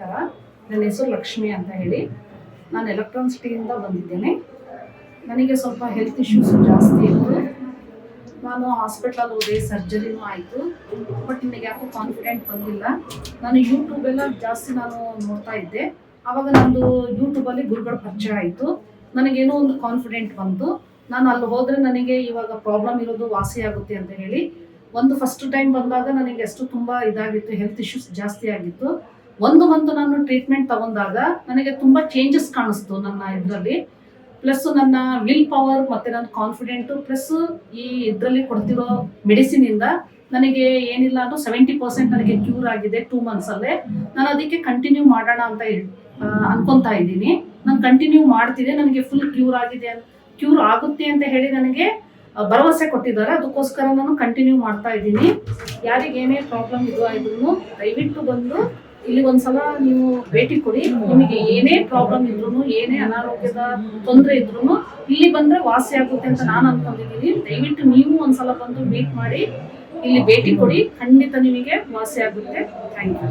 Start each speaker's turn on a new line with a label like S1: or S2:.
S1: ನಮಸ್ಕಾರ. ನನ್ನ ಹೆಸರು ಲಕ್ಷ್ಮಿ ಅಂತ ಹೇಳಿ. ನಾನು ಎಲೆಕ್ಟ್ರಾನ್ ಸಿಟಿಯಿಂದ ಬಂದಿದ್ದೇನೆ. ನನಗೆ ಸ್ವಲ್ಪ ಹೆಲ್ತ್ ಇಶ್ಯೂಸ್ ಜಾಸ್ತಿ ಇತ್ತು. ನಾನು ಹಾಸ್ಪಿಟ್ಲಲ್ಲಿ ಹೋದೆ ಸರ್ಜರಿನೂ ಆಯಿತು. ಬಟ್ ನನಗೆ ಯಾಕೋ ಕಾನ್ಫಿಡೆಂಟ್ ಬಂದಿಲ್ಲ. ನಾನು ಯೂಟ್ಯೂಬೆಲ್ಲ ಜಾಸ್ತಿ ನಾನು ನೋಡ್ತಾ ಇದ್ದೆ. ಆವಾಗ ನಂದು ಯೂಟ್ಯೂಬಲ್ಲಿ ಗುರುಗಳ ಪರಿಚಯ ಆಯಿತು. ನನಗೇನೋ ಒಂದು ಕಾನ್ಫಿಡೆಂಟ್ ಬಂತು. ನಾನು ಅಲ್ಲಿ ಹೋದರೆ ನನಗೆ ಇವಾಗ ಪ್ರಾಬ್ಲಮ್ ಇರೋದು ವಾಸಿ ಆಗುತ್ತೆ ಅಂತ ಹೇಳಿ, ಒಂದು ಫಸ್ಟ್ ಟೈಮ್ ಬಂದಾಗ ನನಗೆ ಅಷ್ಟು ತುಂಬ ಇದಾಗಿತ್ತು ಹೆಲ್ತ್ ಇಶ್ಯೂಸ್ ಜಾಸ್ತಿ ಆಗಿತ್ತು. ಒಂದು ಮಂತ್ ನಾನು ಟ್ರೀಟ್ಮೆಂಟ್ ತಗೊಂಡಾಗ ನನಗೆ ತುಂಬ ಚೇಂಜಸ್ ಕಾಣಿಸ್ತು ನನ್ನ ಇದರಲ್ಲಿ. ಪ್ಲಸ್ ನನ್ನ ವಿಲ್ ಪವರ್ ಮತ್ತು ನನ್ನ ಕಾನ್ಫಿಡೆಂಟು ಪ್ಲಸ್ ಈ ಇದರಲ್ಲಿ ಕೊಡ್ತಿರೋ ಮೆಡಿಸಿನಿಂದ ನನಗೆ ಏನಿಲ್ಲ ಅದು ಸೆವೆಂಟಿ ಪರ್ಸೆಂಟ್ ನನಗೆ ಕ್ಯೂರ್ ಆಗಿದೆ ಟೂ ಮಂತ್ಸಲ್ಲೇ ನಾನು ಅದಕ್ಕೆ ಕಂಟಿನ್ಯೂ ಮಾಡೋಣ ಅಂತ ಅನ್ಕೊಂತಾ ಇದ್ದೀನಿ. ನಾನು ಕಂಟಿನ್ಯೂ ಮಾಡ್ತೀನಿ ನನಗೆ ಫುಲ್ ಕ್ಯೂರ್ ಆಗಿದೆ ಕ್ಯೂರ್ ಆಗುತ್ತೆ ಅಂತ ಹೇಳಿ ನನಗೆ ಭರವಸೆ ಕೊಟ್ಟಿದ್ದಾರೆ. ಅದಕ್ಕೋಸ್ಕರ ನಾನು ಕಂಟಿನ್ಯೂ ಮಾಡ್ತಾ ಇದ್ದೀನಿ. ಯಾರಿಗೇನೇ ಪ್ರಾಬ್ಲಮ್ ಇದು ಇದ್ರೂ ದಯವಿಟ್ಟು ಬಂದು ಇಲ್ಲಿ ಒಂದ್ಸಲ ನೀವು ಭೇಟಿ ಕೊಡಿ. ನಿಮಗೆ ಏನೇ ಪ್ರಾಬ್ಲಮ್ ಇದ್ರು ಏನೇ ಅನಾರೋಗ್ಯದ ತೊಂದರೆ ಇದ್ರು ಇಲ್ಲಿ ಬಂದ್ರೆ ವಾಸಿ ಆಗುತ್ತೆ ಅಂತ ನಾನು ಅನ್ಕೊಂಡಿದ್ದೀನಿ. ದಯವಿಟ್ಟು ನೀವು ಒಂದ್ಸಲ ಬಂದು ಮೀಟ್ ಮಾಡಿ, ಇಲ್ಲಿ ಭೇಟಿ ಕೊಡಿ. ಖಂಡಿತ ನಿಮಗೆ ವಾಸಿ ಆಗುತ್ತೆ. Thank you